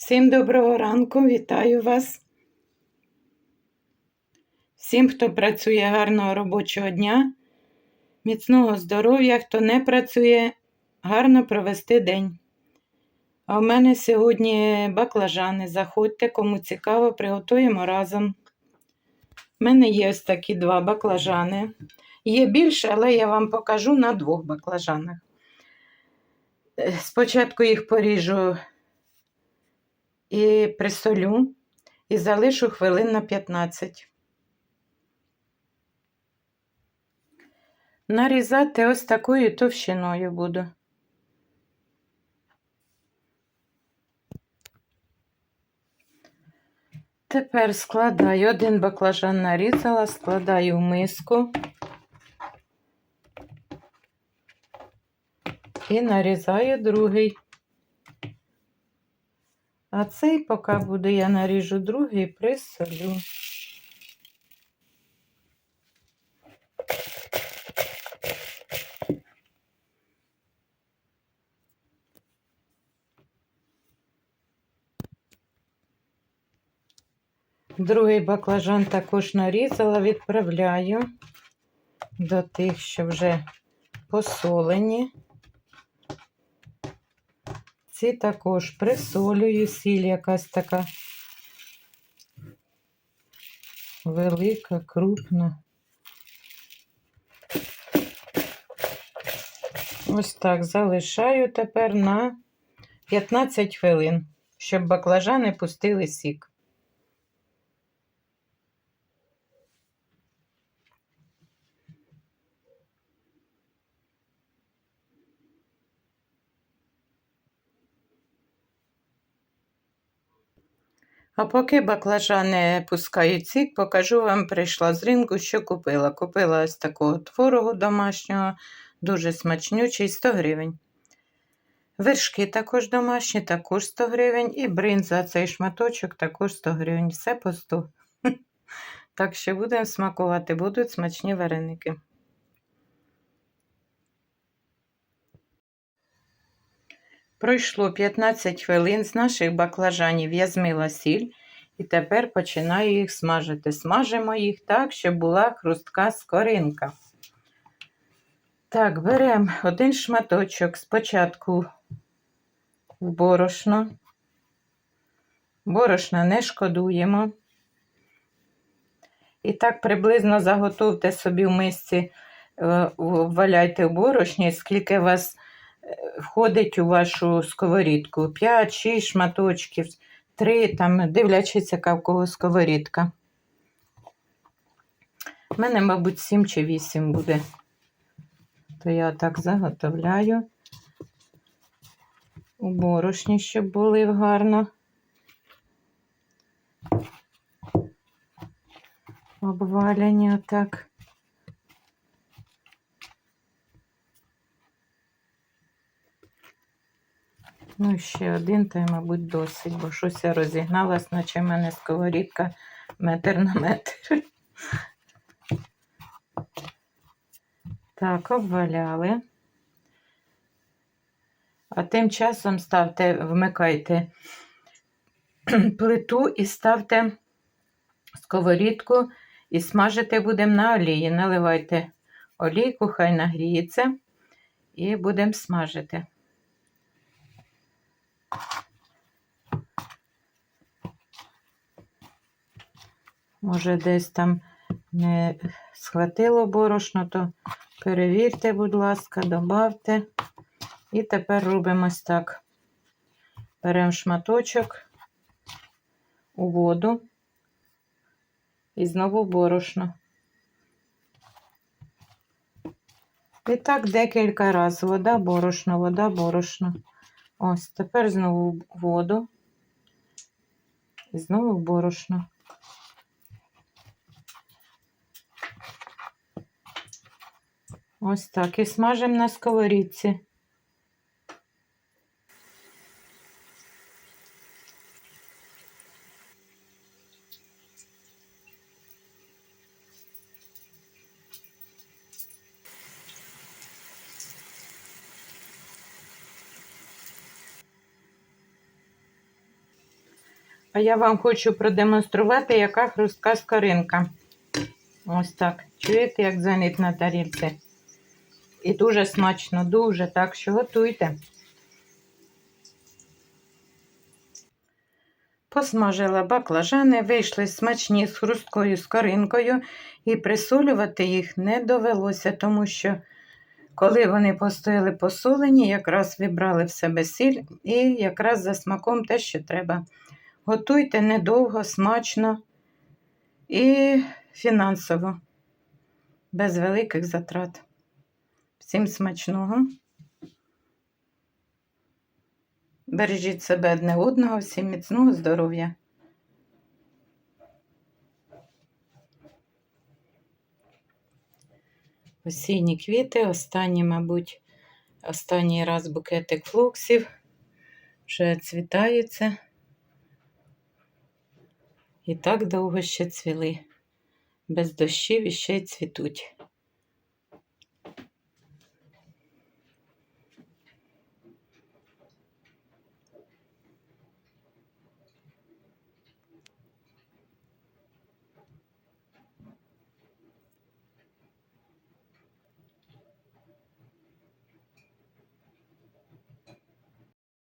Всім доброго ранку, вітаю вас. Всім, хто працює гарного робочого дня, міцного здоров'я, хто не працює, гарно провести день. А в мене сьогодні баклажани. Заходьте, кому цікаво, приготуємо разом. У мене є ось такі два баклажани. Є більше, але я вам покажу на двох баклажанах. Е, Спочатку їх поріжу і присолю і залишу хвилин на 15. Нарізати ось такою товщиною буду. Тепер складаю один баклажан нарізала, складаю в миску і нарізаю другий. А цей, поки буде, я наріжу другий, присолю. Другий баклажан також нарізала, відправляю до тих, що вже посолені. Ці також присолюю, сіль якась така велика, крупна. Ось так залишаю тепер на 15 хвилин, щоб баклажани пустили сік. А поки баклажани пускають сік, покажу вам, прийшла з ринку, що купила. Купила ось такого творогу домашнього, дуже смачнючий, 100 гривень. Вершки також домашні, також 100 гривень. І бринза цей шматочок також 100 гривень. Все по 100. Так що будемо смакувати, будуть смачні вареники. Пройшло 15 хвилин з наших баклажанів я змила сіль і тепер починаю їх смажити. Смажимо їх так, щоб була хрустка скоринка. Так, беремо один шматочок спочатку в борошно. Борошна не шкодуємо. І так приблизно заготовте собі в мисці, е, валяйте в борошні, скільки вас входить у вашу сковорідку 5-6 шматочків, 3, там, дивлячись, яка в кого сковорідка. У мене, мабуть, 7 чи 8 буде. То я так заготовляю у борошні, щоб були гарно. Обвалені отак. Ну, ще один, й, мабуть, досить, бо щось я розігналась, наче в мене сковорідка метр на метр. Так, обваляли. А тим часом ставте, вмикайте плиту і ставте сковорідку і смажити будемо на олії. Наливайте олійку, хай нагріється, і будемо смажити. Може, десь там не схватило борошно, то перевірте, будь ласка, добавте. І тепер робимо ось так. Беремо шматочок у воду і знову борошно. І так декілька разів. Вода, борошно, вода, борошно. Ось, тепер знову воду і знову борошно. Ось так. І смажимо на сковорідці. А я вам хочу продемонструвати, яка хрустка скоринка. Ось так. Чуєте, як звенить на тарілці? І дуже смачно, дуже. Так що готуйте. Посмажила баклажани, вийшли смачні з хрусткою скоринкою, і присолювати їх не довелося, тому що коли вони постояли посолені, якраз вибрали в себе сіль і якраз за смаком те, що треба. Готуйте недовго, смачно і фінансово, без великих затрат. Всім смачного. Бережіть себе одне одного, всім міцного здоров'я. Осінні квіти, останні, мабуть, останній раз букетик флоксів вже цвітаються. І так довго ще цвіли. Без дощів і ще й цвітуть.